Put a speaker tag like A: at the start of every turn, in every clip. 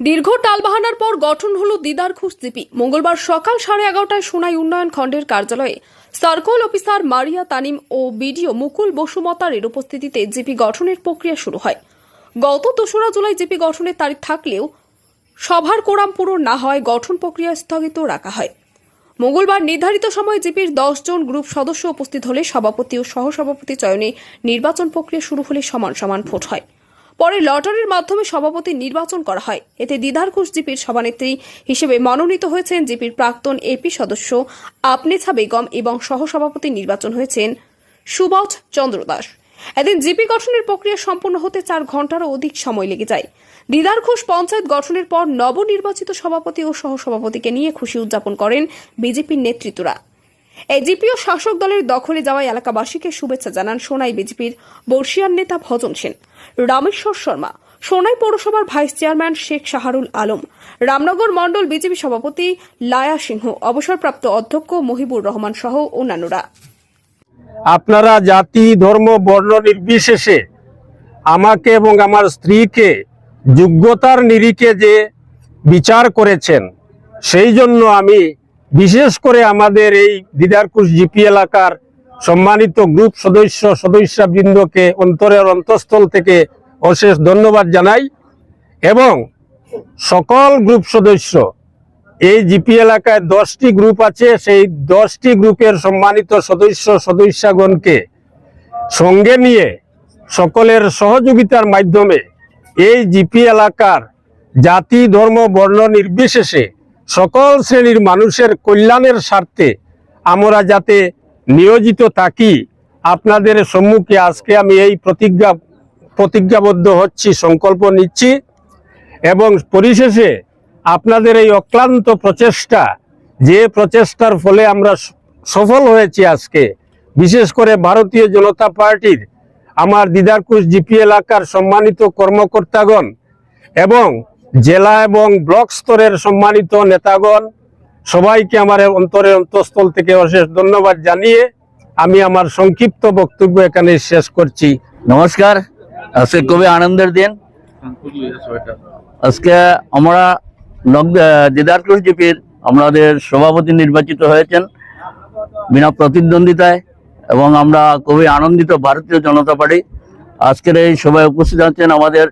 A: দীর্ঘ টালবাহানার পর গঠন হল দিদার ঘুষ জিপি মঙ্গলবার সকাল সাড়ে এগারোটায় সোনাই উন্নয়ন খণ্ডের কার্যালয়ে সার্কল অফিসার মারিয়া তানিম ও বিডিও মুকুল বসুমতারের উপস্থিতিতে জিপি গঠনের প্রক্রিয়া শুরু হয়। গত দোসরা জুলাই জিপি গঠনের তারিখ থাকলেও সভার কোরাম পূরণ না হয় গঠন প্রক্রিয়া স্থগিত রাখা হয়। মঙ্গলবার নির্ধারিত সময়ে জিপির জন গ্রুপ সদস্য উপস্থিত হলে সভাপতি ও সহসভাপতি চয়নে নির্বাচন প্রক্রিয়া শুরু হলে সমান সমান ভোট হয়। পরে লটারির মাধ্যমে সভাপতি নির্বাচন করা হয়। এতে দিদার ঘোষ জিপির সভানেত্রী হিসেবে মনোনীত হয়েছেন জিপির প্রাক্তন এপি সদস্য আপনেছা বেগম এবং সহসভাপতি নির্বাচন হয়েছেন সুবজ চন্দ্র দাস। এদিন জিপি গঠনের প্রক্রিয়া সম্পন্ন হতে চার ঘন্টারও অধিক সময় লেগে যায়। দিদার ঘোষ পঞ্চায়েত গঠনের পর নবনির্বাচিত সভাপতি ও সহসভাপতিকে নিয়ে খুশি উদযাপন করেন বিজেপির নেতৃত্বরা। এই জিপি ও শাসক দলের দখলে যাওয়া এলাকাবাসীকে শুভেচ্ছা জানান সোনাই বিজেপির বর্ষিয়ান নেতা ভজন সেন। রামেশ্বর শর্মা, সোনাই পৌরসভার vice chairman Sheikh Shahrul Alam, Ramnagar Mandal BJP সভাপতি লায়া সিংহ, অবসরপ্রাপ্ত অধ্যক্ষ মহিবুর রহমান সহ অন্যান্যরা।
B: আপনারা জাতি, ধর্ম, বর্ণ নির্বিশেষে আমাকে এবং আমার স্ত্রীকে যোগ্যতার নিরিখে যে বিচার করেছেন, সেই জন্য আমি বিশেষ করে আমাদের এই দিদারকুশ জিপি এলাকার সম্মানিত গ্রুপ সদস্য, সদস্যবৃন্দকে অন্তরের অন্তঃস্থল থেকে অশেষ ধন্যবাদ জানাই এবং সকল গ্রুপ সদস্য, এই জিপি এলাকায় দশটি গ্রুপ আছে, সেই দশটি গ্রুপের সম্মানিত সদস্য, সদস্যগণকে সঙ্গে নিয়ে সকলের সহযোগিতার মাধ্যমে এই জিপি এলাকার জাতি, ধর্ম, বর্ণ নির্বিশেষে সকল শ্রেণির মানুষের কল্যাণের স্বার্থে আমরা যাতে নিয়োজিত থাকি, আপনাদের সম্মুখে আজকে আমি এই প্রতিজ্ঞা, প্রতিজ্ঞাবদ্ধ হচ্ছি, সংকল্প নিচ্ছি এবং পরিশেষে আপনাদের এই অক্লান্ত প্রচেষ্টা, যে প্রচেষ্টার ফলে আমরা সফল হয়েছি আজকে, বিশেষ করে ভারতীয় জনতা পার্টির আমার দিদারকুশ জিপি এলাকার সম্মানিত কর্মকর্তাগণ এবং জেলা এবং ব্লক স্তরের সম্মানিত নেতাগণ, সবাইকে আমার অন্তরের অন্তঃস্থল থেকে অশেষ ধন্যবাদ জানিয়ে আমি আমার সংক্ষিপ্ত বক্তব্য এখানে শেষ করছি।
C: নমস্কার, আজকে খুবই আনন্দের দিন। আজকে আমরা দিদারকুশ জিপির আমাদের সভাপতি নির্বাচিত হয়েছেন বিনা প্রতিদ্বন্দ্বিতায় এবং আমরা খুবই আনন্দিত ভারতীয় জনতা পার্টি। আজকের এই সভায় উপস্থিত আছেন আমাদের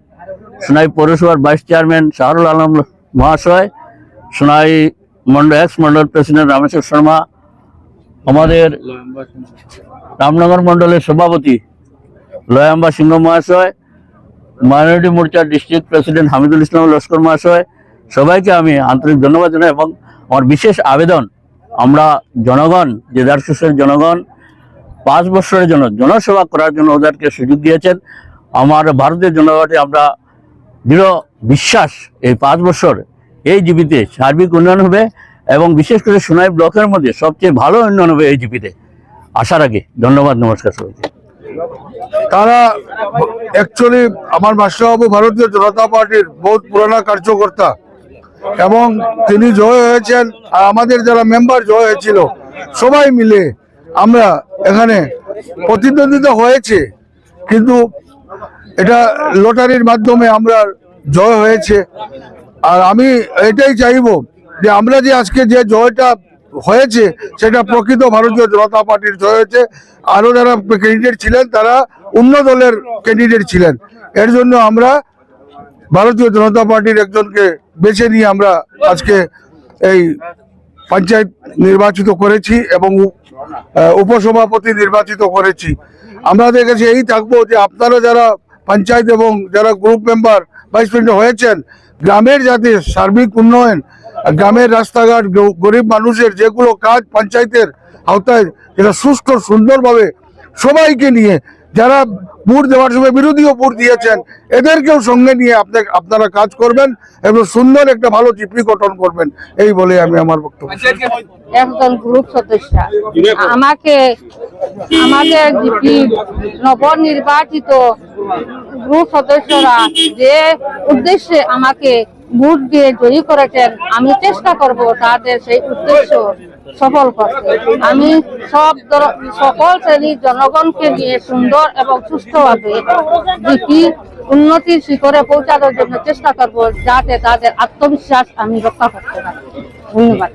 C: সোনাই পৌরসভার ভাইস চেয়ারম্যান শাহরুল আলম মহাশয় সোনাই মন্ডল এক্স মন্ডল প্রেসিডেন্ট রামেশ্বর শর্মা আমাদের রামনগর মন্ডলের সভাপতি লয়াম্বা সিংহ মহাশয় মাইনরিটি মোর্চার ডিস্ট্রিক্ট প্রেসিডেন্ট হামিদুল ইসলাম লস্কর মহাশয় সবাইকে আমি আন্তরিক ধন্যবাদ জানাই এবং আমার বিশেষ আবেদন আমরা জনগণ যে দার্শসের জনগণ, পাঁচ বছরের জন্য জনসেবা করার জন্য ওদেরকে সুযোগ দিয়েছেন। আমার ভারতীয় জনগণে আমরা দৃঢ় বিশ্বাস এই পাঁচ বছর এই জিপিতে সার্বিক উন্নয়ন হবে এবং বিশেষ করে সোনাই ব্লকের মধ্যে সবচেয়ে ভালো উন্নয়ন হবে এই জিপিতে। আসার আগে ধন্যবাদ, নমস্কার সবাইকে।
D: তারা অ্যাকচুয়ালি আমার মাস্টারবাবু ভারতীয় জনতা পার্টির বহুত পুরানা কার্যকর্তা এবং তিনি জয় হয়েছেন আর আমাদের যারা মেম্বার জয় হয়েছিল, সবাই মিলে আমরা এখানে প্রতিদ্বন্দ্বিতা হয়েছে। কিন্তু এটা লটারির মাধ্যমে আমরা জয় হয়েছে। আর আমি এটাই চাইব যে আমরা যে আজকে যে জয়টা হয়েছে, সেটা প্রকৃত ভারতীয় জনতা পার্টির জয় হয়েছে। আরও যারা ক্যান্ডিডেট ছিলেন, তারা অন্য দলের ক্যান্ডিডেট ছিলেন। এর জন্য আমরা ভারতীয় জনতা পার্টির একজনকে বেছে নিয়ে আমরা আজকে এই পঞ্চায়েত নির্বাচিত করেছি এবং উপসভাপতি নির্বাচিত করেছি। আমাদের কাছে এই থাকব যে আপনারা যারা পঞ্চায়েত এবং যারা গ্রুপ মেম্বার ভাইস প্রেসিডেন্ট হয়েছেন, গ্রামের যাতে সার্বিক উন্নয়ন, গ্রামের রাস্তাঘাট গরিব মানুষের যেগুলো কাজ পঞ্চায়েতের আওতায়, যেটা সুস্থ সুন্দরভাবে সবাইকে নিয়ে যারা ভোট দেওয়ার সময় বিরোধীও ভোট দিয়েছেন, এদেরকেও সঙ্গে নিয়ে আপনার আপনারা কাজ করবেন এবং সুন্দর একটা ভালো জিপি গঠন করবেন। এই বলে আমি আমার বক্তব্য
E: একজন গ্রুপ সদস্য। আমাকে, আমাদের জিপি নবনির্বাচিত গ্রুপ সদস্যরা যে উদ্দেশ্যে আমাকে ভোট দিয়ে জয়ী করেছেন, আমি চেষ্টা করব তাদের সেই উদ্দেশ্য সফল করতে। আমি সব সকল শ্রেণির জনগণকে নিয়ে সুন্দর এবং সুস্থভাবে জিপি উন্নতির শিখরে পৌঁছানোর জন্য চেষ্টা করব যাতে তাদের আত্মবিশ্বাস আমি রক্ষা করতে পারি। ধন্যবাদ।